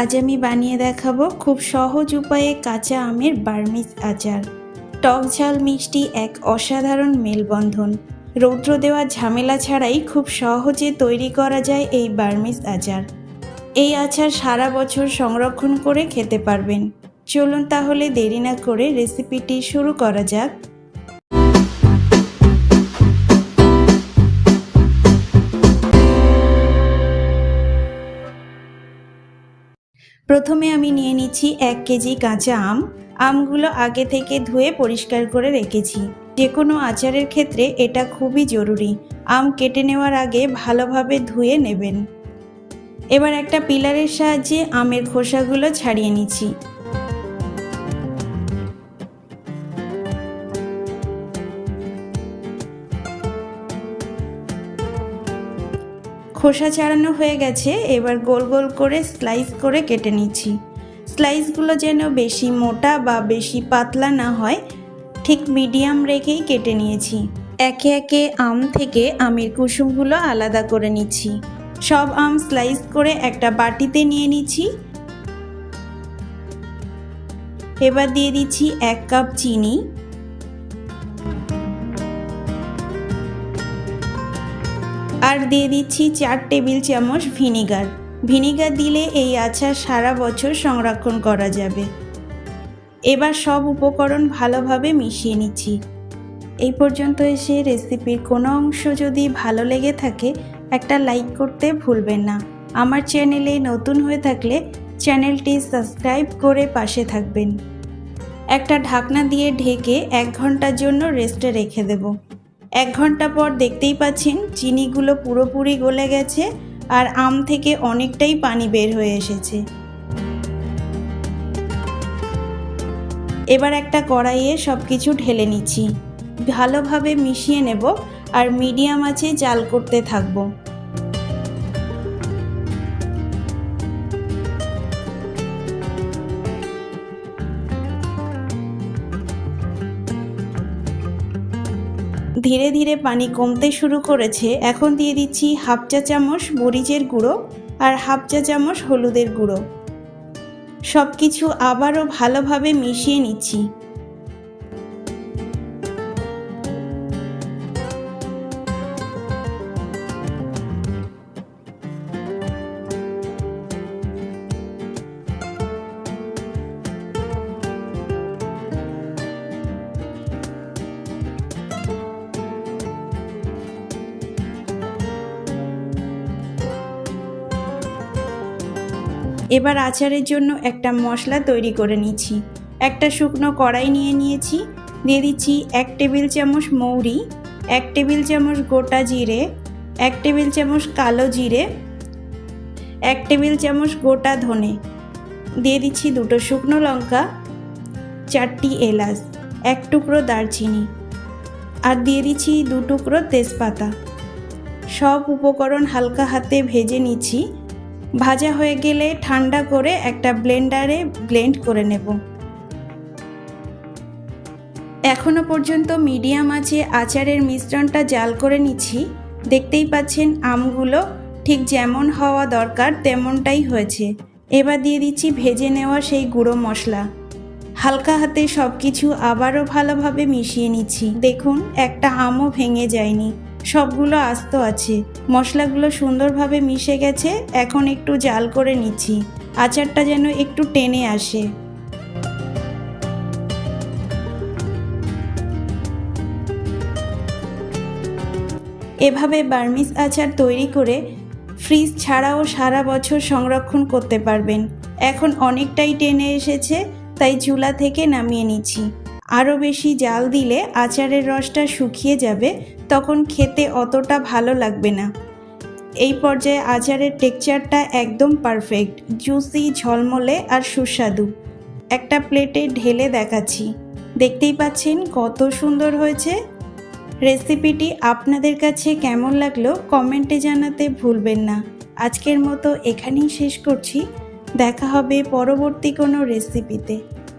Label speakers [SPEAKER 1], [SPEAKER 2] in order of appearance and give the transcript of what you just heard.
[SPEAKER 1] আজ আমি বানিয়ে দেখাবো খুব সহজ উপায়ে কাঁচা আমের বার্মিজ আচার। টক ঝাল মিষ্টি এক অসাধারণ মেলবন্ধন। রৌদ্র দেওয়া ঝামেলা ছাড়াই খুব সহজে তৈরি করা যায় এই বার্মিজ আচার। এই আচার সারা বছর সংরক্ষণ করে খেতে পারবেন। চলুন তাহলে দেরি না করে রেসিপিটি শুরু করা যাক। প্রথমে আমি নিয়ে নিচ্ছি এক কেজি কাঁচা আম। আমগুলো আগে থেকে ধুয়ে পরিষ্কার করে রেখেছি। যে কোনো আচারের ক্ষেত্রে এটা খুবই জরুরি। আম কেটে নেওয়ার আগে ভালোভাবে ধুয়ে নেবেন। এবার একটা পিলারের সাহায্যে আমের খোসাগুলো ছাড়িয়ে নিচ্ছি। খোসা ছাড়ানো হয়ে গেছে, এবার গোল গোল করে স্লাইস করে কেটে নিচ্ছি। স্লাইসগুলো যেন বেশি মোটা বা বেশি পাতলা না হয়, ঠিক মিডিয়াম রেখেই কেটে নিয়েছি। একে একে আম থেকে আমের কুসুমগুলো আলাদা করে নিচ্ছি। সব আম স্লাইস করে একটা বাটিতে নিয়ে নিচ্ছি। এবার দিয়ে দিচ্ছি এক কাপ চিনি। আর দিয়ে দিচ্ছি চার টেবিল চামচ ভিনিগার। ভিনিগার দিলে এই আচার সারা বছর সংরক্ষণ করা যাবে। এবার সব উপকরণ ভালোভাবে মিশিয়ে নিচ্ছি। এই পর্যন্ত এসে রেসিপির কোনো অংশ যদি ভালো লেগে থাকে, একটা লাইক করতে ভুলবেন না। আমার চ্যানেলে নতুন হয়ে থাকলে চ্যানেলটি সাবস্ক্রাইব করে পাশে থাকবেন। একটা ঢাকনা দিয়ে ঢেকে এক ঘণ্টার জন্য রেস্টে রেখে দেবো। এক ঘণ্টা পর দেখতেই পাচ্ছেন চিনিগুলো পুরোপুরি গলে গেছে আর আম থেকে অনেকটাই পানি বের হয়ে এসেছে। এবার একটা কড়াইয়ে সব কিছু ঢেলে নিচ্ছি। ভালোভাবে মিশিয়ে নেব আর মিডিয়াম আছে জাল করতে থাকব। ধীরে ধীরে পানি কমতে শুরু করেছে, এখন দিয়ে দিচ্ছি হাফ চা চামচ মরিচের গুঁড়ো আর হাফ চা চামচ হলুদের গুঁড়ো। সব কিছু আবারও ভালোভাবে মিশিয়ে নিচ্ছি। এবার আচারের জন্য একটা মশলা তৈরি করে নিচ্ছি। একটা শুকনো কড়াই নিয়ে নিয়েছি। দিয়ে দিচ্ছি এক টেবিল চামচ মৌরি, এক টেবিল চামচ গোটা জিরে, এক টেবিল চামচ কালো জিরে, এক টেবিল চামচ গোটা ধনে। দিয়ে দিচ্ছি দুটো শুকনো লঙ্কা, চারটি এলাচ, এক টুকরো দারচিনি আর দিয়ে দিচ্ছি দু টুকরো তেজপাতা। সব উপকরণ হালকা হাতে ভেজে নিচ্ছি। ভাজা হয়ে গেলে ঠান্ডা করে একটা ব্লেন্ডারে ব্লেন্ড করে নেব। এখনও পর্যন্ত মিডিয়াম আছে আচারের মিশ্রণটা জাল করে নিচ্ছি। দেখতেই পাচ্ছেন আমগুলো ঠিক যেমন হওয়া দরকার তেমনটাই হয়েছে। এবার দিয়ে দিচ্ছি ভেজে নেওয়া সেই গুঁড়ো মশলা। হালকা হাতে সব কিছু আবারও ভালোভাবে মিশিয়ে নিচ্ছি। দেখুন, একটা আমও ভেঙে যায়নি। সবগুলো আস্ত আছে। মশলাগুলো সুন্দরভাবে মিশে গেছে, এখন একটু জাল করে নিচ্ছি। আচারটা যেন একটু টেনে আসে। এভাবে বার্মিস আচার তৈরি করে ফ্রিজ ছাড়াও সারা বছর সংরক্ষণ করতে পারবেন। এখন অনেকটাই টেনে এসেছে, তাই চুলা থেকে নামিয়ে নিচ্ছি। আরও বেশি জাল দিলে আচারের রসটা শুকিয়ে যাবে, তখন খেতে অতটা ভালো লাগবে না। এই পর্যায়ে আচারের টেক্সচারটা একদম পারফেক্ট, জুসি, ঝলমলে আর সুস্বাদু। একটা প্লেটে ঢেলে দেখাচ্ছি। দেখতেই পাচ্ছেন কত সুন্দর হয়েছে। রেসিপিটি আপনাদের কাছে কেমন লাগল কমেন্টে জানাতে ভুলবেন না। আজকের মতো এখানেই শেষ করছি। দেখা হবে পরবর্তী কোনো রেসিপিতে।